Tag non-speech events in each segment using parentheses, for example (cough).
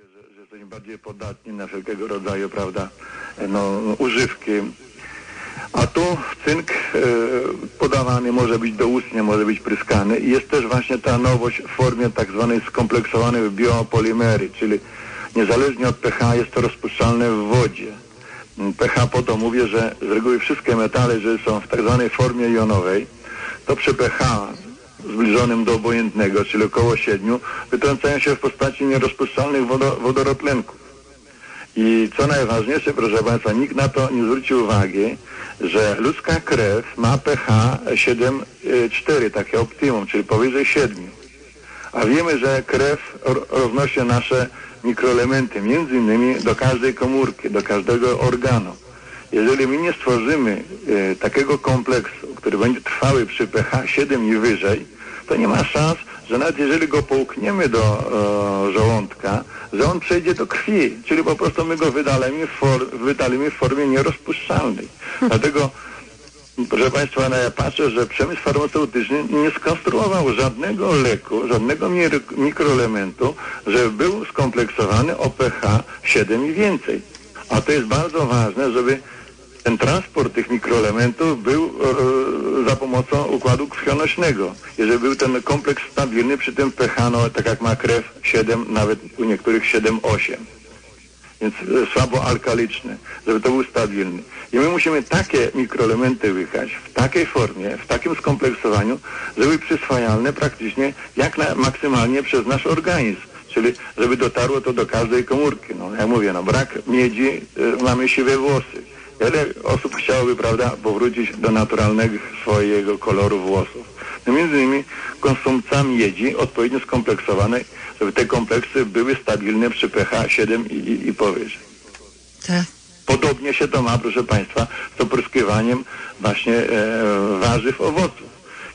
że, że jesteśmy bardziej podatni na wszelkiego rodzaju, prawda, no, używki. A tu cynk e, podawany może być doustnie, może być pryskany i jest też właśnie ta nowość w formie tak zwanej skompleksowanej biopolimery, czyli niezależnie od pH jest to rozpuszczalne w wodzie. pH po to mówię, że z reguły wszystkie metale, że są w tak zwanej formie jonowej, to przy pH zbliżonym do obojętnego, czyli około 7, wytrącają się w postaci nierozpuszczalnych wodo, wodorotlenków. I co najważniejsze, proszę Państwa, nikt na to nie zwrócił uwagi, że ludzka krew ma pH 7,4, takie optimum, czyli powyżej 7. A wiemy, że krew roznosi nasze mikroelementy, między innymi do każdej komórki, do każdego organu. Jeżeli my nie stworzymy e, takiego kompleksu, który będzie trwały przy pH 7 i wyżej, to nie ma szans, że nawet jeżeli go połkniemy do e, żołądka, że on przejdzie do krwi, czyli po prostu my go wydalimy w, for, wydalimy w formie nierozpuszczalnej. (laughs) Dlatego Proszę Państwa, no ja patrzę, że przemysł farmaceutyczny nie skonstruował żadnego leku, żadnego mikroelementu, żeby był skompleksowany o pH 7 i więcej. A to jest bardzo ważne, żeby ten transport tych mikroelementów był e, za pomocą układu krwionośnego. Jeżeli był ten kompleks stabilny przy tym pH, tak jak ma krew 7, nawet u niektórych 7-8. Więc e, słabo alkaliczny, żeby to był stabilny. I my musimy takie mikroelementy wychać w takiej formie, w takim skompleksowaniu, żeby przyswajalne praktycznie jak na, maksymalnie przez nasz organizm. Czyli żeby dotarło to do każdej komórki. No, jak mówię, no brak miedzi, y, mamy siwe włosy Wiele osób chciałoby, prawda, powrócić do naturalnego swojego koloru włosów. No między innymi konsumpcja miedzi odpowiednio skompleksowanej, żeby te kompleksy były stabilne przy pH 7 i, i, i powyżej. Tak. Podobnie się to ma, proszę Państwa, z opryskiwaniem właśnie e, warzyw, owoców.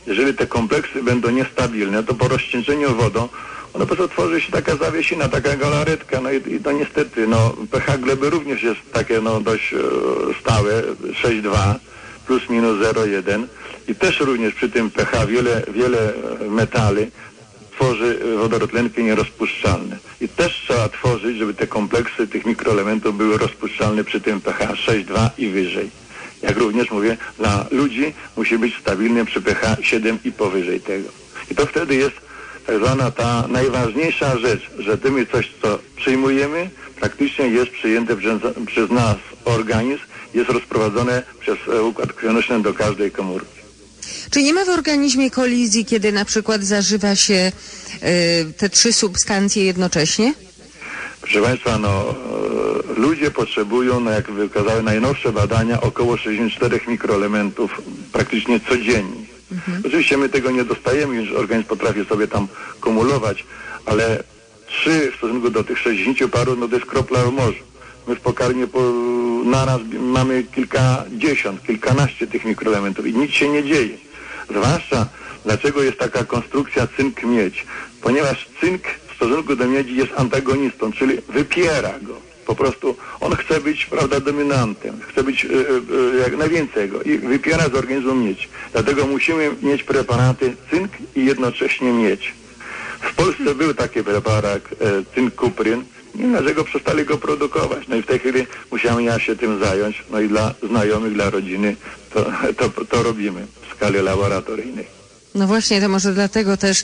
Jeżeli te kompleksy będą niestabilne, to po rozcieńczeniu wodą no po prostu tworzy się taka zawiesina, taka galaretka, no i, i to niestety, no pH gleby również jest takie no dość e, stałe, 6,2 plus minus 0,1 i też również przy tym pH wiele, wiele metali tworzy wodorotlenki nierozpuszczalne. I też trzeba tworzyć, żeby te kompleksy tych mikroelementów były rozpuszczalne przy tym pH 6,2 i wyżej. Jak również mówię, dla ludzi musi być stabilny przy pH 7 i powyżej tego. I to wtedy jest tak zwana ta najważniejsza rzecz, że my coś, co przyjmujemy, praktycznie jest przyjęte przez, przez nas organizm, jest rozprowadzone przez e, układ krwionośny do każdej komórki. Czy nie ma w organizmie kolizji, kiedy na przykład zażywa się y, te trzy substancje jednocześnie? Proszę Państwa, no, e, ludzie potrzebują, no, jak wykazały najnowsze badania, około 64 mikroelementów praktycznie codziennie. Mhm. Oczywiście my tego nie dostajemy, już organizm potrafi sobie tam kumulować, ale trzy w stosunku do tych 60 paru, no to jest kropla w morzu. My w pokarmie po, naraz mamy kilkadziesiąt, kilkanaście tych mikroelementów i nic się nie dzieje. Zwłaszcza dlaczego jest taka konstrukcja cynk-miedź? Ponieważ cynk w stosunku do miedzi jest antagonistą, czyli wypiera go. Po prostu on chce być, prawda, dominantem, chce być y, y, jak najwięcej go i wypiera z organizmu miedź. Dlatego musimy mieć preparaty cynk i jednocześnie miedź. W Polsce był taki preparat e, cynk-kupryn, nie dlaczego przestali go produkować. No i w tej chwili musiałem ja się tym zająć, no i dla znajomych, dla rodziny to, (laughs) to, to robimy w skali laboratoryjnej. No właśnie, to może dlatego też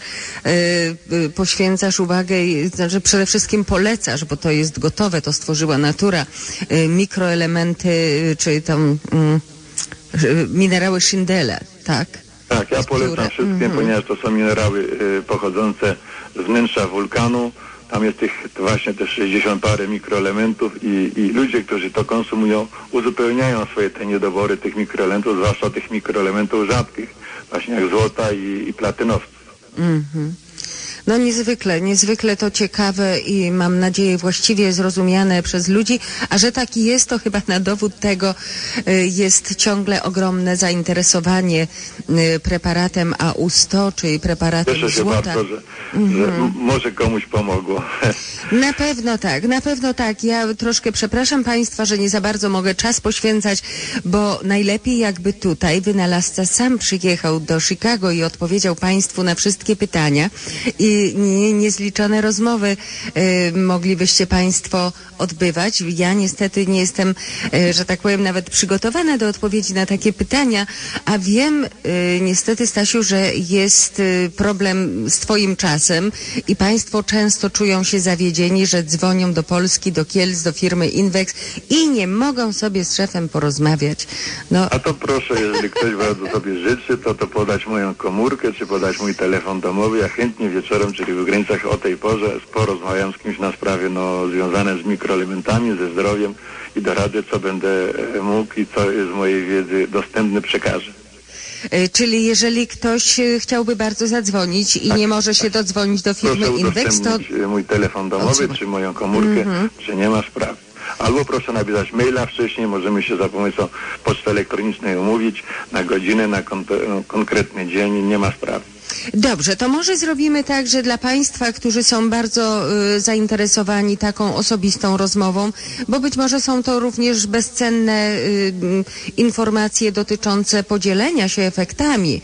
y, poświęcasz uwagę i znaczy przede wszystkim polecasz, bo to jest gotowe, to stworzyła natura, y, mikroelementy, y, czy tam minerały Schindela, tak? Tak, ja polecam wszystkim, mm -hmm. ponieważ to są minerały pochodzące z wnętrza wulkanu. Tam jest tych właśnie te 60 parę mikroelementów i, i ludzie, którzy to konsumują, uzupełniają swoje te niedobory tych mikroelementów, zwłaszcza tych mikroelementów rzadkich właśnie jak złota i, i platynowców. Mm -hmm. No niezwykle, niezwykle to ciekawe i mam nadzieję właściwie zrozumiane przez ludzi, a że taki jest, to chyba na dowód tego y, jest ciągle ogromne zainteresowanie y, preparatem A100, czyli preparatem Cieszę się złota. bardzo, że, -hmm. że mhm. może komuś pomogło. (laughs) Na pewno tak, na pewno tak. Ja troszkę przepraszam Państwa, że nie za bardzo mogę czas poświęcać, bo najlepiej jakby tutaj wynalazca sam przyjechał do Chicago i odpowiedział Państwu na wszystkie pytania. I nie, nie, niezliczone rozmowy y, moglibyście Państwo odbywać. Ja niestety nie jestem, y, że tak powiem, nawet przygotowana do odpowiedzi na takie pytania, a wiem y, niestety, Stasiu, że jest problem z Twoim czasem i Państwo często czują się zawiedzieni, że dzwonią do Polski, do Kielc, do firmy Inwex i nie mogą sobie z szefem porozmawiać. No, A to proszę, jeżeli ktoś bardzo sobie życzy, to to podać moją komórkę, czy podać mój telefon domowy. Ja chętnie wieczorem, czyli w granicach o tej porze, porozmawiam z kimś na sprawy no, związane z mikroelementami, ze zdrowiem i doradzę, co będę e, mógł i co jest z mojej wiedzy dostępne przekażę. y, czyli jeżeli ktoś y, chciałby bardzo zadzwonić i nie może się dodzwonić do firmy Proszę Inwex, to e, mój telefon domowy, czy moją komórkę, czy nie ma sprawy. Albo proszę napisać maila wcześniej, możemy się za pomocą poczty elektronicznej umówić na godzinę, na kon- konkretny dzień, nie ma sprawy. Dobrze, to może zrobimy tak, że dla Państwa, którzy są bardzo y, zainteresowani taką osobistą rozmową, bo być może są to również bezcenne y, informacje dotyczące podzielenia się efektami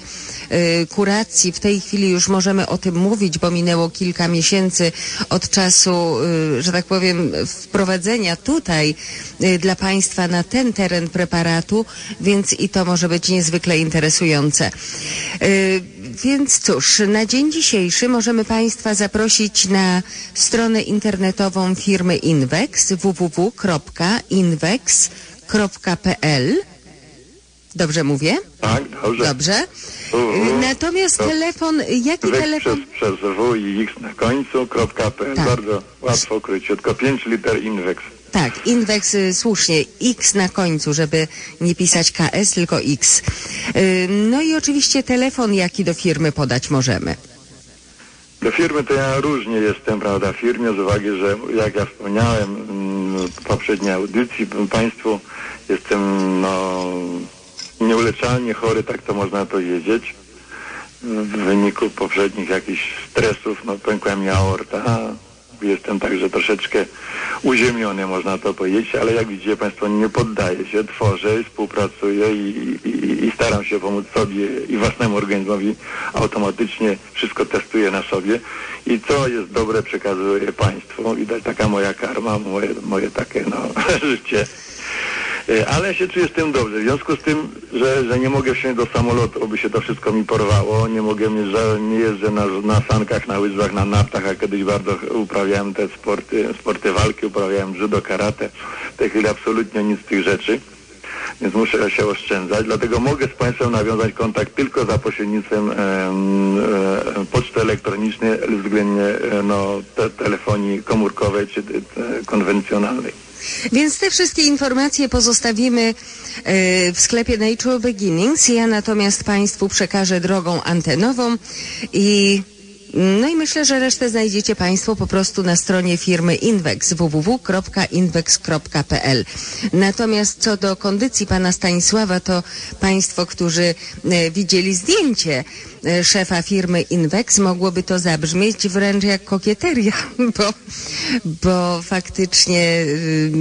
kuracji. W tej chwili już możemy o tym mówić, bo minęło kilka miesięcy od czasu, y, że tak powiem, wprowadzenia tutaj y, dla Państwa na ten teren preparatu, więc i to może być niezwykle interesujące. Y, Więc cóż, na dzień dzisiejszy możemy Państwa zaprosić na stronę internetową firmy Invex www.invex.pl Dobrze mówię? Tak, dobrze. Dobrze. Mhm. Y, Natomiast To- telefon, jaki telefon? przez, przez W i X na końcu, kropka PL. Tak. Bardzo łatwo, króciutko. 5 liter Inwex. Tak, Invex y, słusznie, X na końcu, żeby nie pisać KS, tylko X. Y, No i oczywiście telefon, jaki do firmy podać możemy. Do firmy to ja różnie jestem, prawda, w firmie, z uwagi, że jak ja wspomniałem mm, w poprzedniej audycji Państwu, jestem no, nieuleczalnie chory, tak to można powiedzieć. W wyniku poprzednich jakichś stresów, no pękła mi aorta. Jestem także troszeczkę uziemiony, można to powiedzieć, ale jak widzicie Państwo, nie poddaję się, tworzę, współpracuję i, i, i staram się pomóc sobie i własnemu organizmowi. Automatycznie wszystko testuję na sobie i co jest dobre przekazuję Państwu. Widać taka moja karma, moje, moje takie no, (laughs) życie. E, Ale się czuję z tym dobrze. W związku z tym, że, że nie mogę wsiąść do samolotu, by się to wszystko mi porwało, nie mogę że nie jeżdżę na, na sankach, na łyżwach, na nartach, a kiedyś bardzo uprawiałem te sporty, sporty walki, uprawiałem judo, karate. W tej chwili absolutnie nic z tych rzeczy. Więc muszę się oszczędzać, dlatego mogę z Państwem nawiązać kontakt tylko za pośrednictwem em, e, poczty elektronicznej, względnie e, no, te, telefonii komórkowej czy te konwencjonalnej. Więc te wszystkie informacje pozostawimy e, w sklepie Nature Beginnings. Ja natomiast Państwu przekażę drogą antenową i no i myślę, że resztę znajdziecie Państwo po prostu na stronie firmy Invex www.invex.pl. Natomiast co do kondycji pana Stanisława, to Państwo, którzy e, widzieli zdjęcie e, szefa firmy Invex, mogłoby to zabrzmieć wręcz jak kokieteria, (laughs) bo, bo faktycznie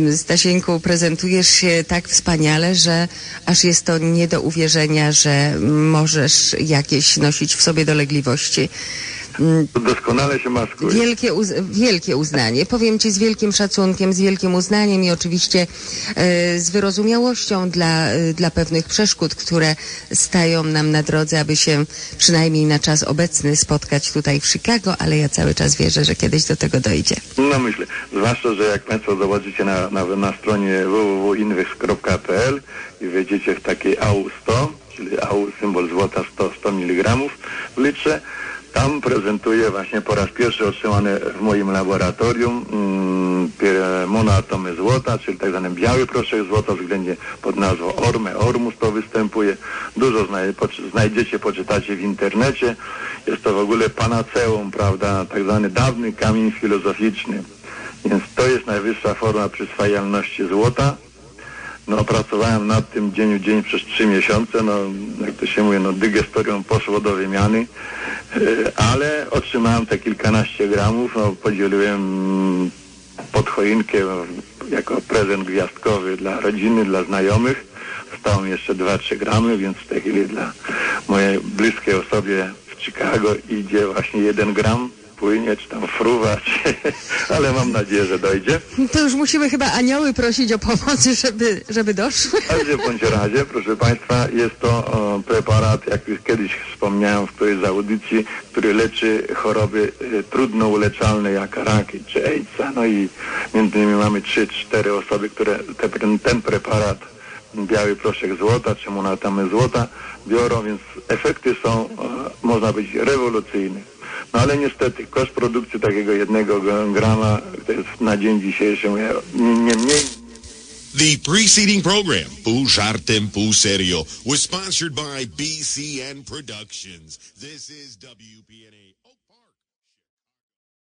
y, Stasieńku prezentujesz się tak wspaniale, że aż jest to nie do uwierzenia, że możesz jakieś nosić w sobie dolegliwości. Doskonale się maskuje. Wielkie, uz wielkie uznanie. Powiem Ci z wielkim szacunkiem, z wielkim uznaniem i oczywiście e, z wyrozumiałością dla, e, dla pewnych przeszkód, które stają nam na drodze, aby się przynajmniej na czas obecny spotkać tutaj w Chicago, ale ja cały czas wierzę, że kiedyś do tego dojdzie. No myślę, zwłaszcza, że jak Państwo zobaczycie na, na, na stronie www.inwex.pl i wejdziecie w takiej AU100, czyli AU symbol złota 100, 100 mg w litrze, tam prezentuję właśnie po raz pierwszy otrzymane w moim laboratorium mm, monoatomy złota, czyli tak zwany biały proszek złota względnie pod nazwą Orme, Ormus to występuje. Dużo znajdziecie, poczytacie w internecie. Jest to w ogóle panaceum, prawda, tak zwany dawny kamień filozoficzny. Więc to jest najwyższa forma przyswajalności złota. No, pracowałem nad tym dzień w dzień przez trzy miesiące, no, jak to się mówi, no, dygestorium poszło do wymiany, e, ale otrzymałem te kilkanaście gramów, no, podzieliłem pod choinkę jako prezent gwiazdkowy dla rodziny, dla znajomych. Zostało mi jeszcze 2-3 gramy, więc w tej chwili dla mojej bliskiej osobie w Chicago idzie właśnie jeden gram płynie, czy tam fruwać, (laughs) ale mam nadzieję, że dojdzie. To już musimy chyba anioły prosić o pomoc, żeby, żeby doszły. W każdym bądź razie, proszę Państwa, jest to o, preparat, jak już kiedyś wspomniałem w którejś z audycji, który leczy choroby e, trudno uleczalne jak raki czy AIDS. No i między innymi mamy 3-4 osoby, które te, ten, ten preparat, biały proszek złota, czy monatamy złota, biorą, więc efekty są, e, można powiedzieć, rewolucyjne. No ale niestety koszt produkcji takiego jednego grama to jest na dzień dzisiejszy nie, nie mniej The preceding program, Pół Żartem, Pół Serio, was sponsored by BCN Productions. This is WPNA.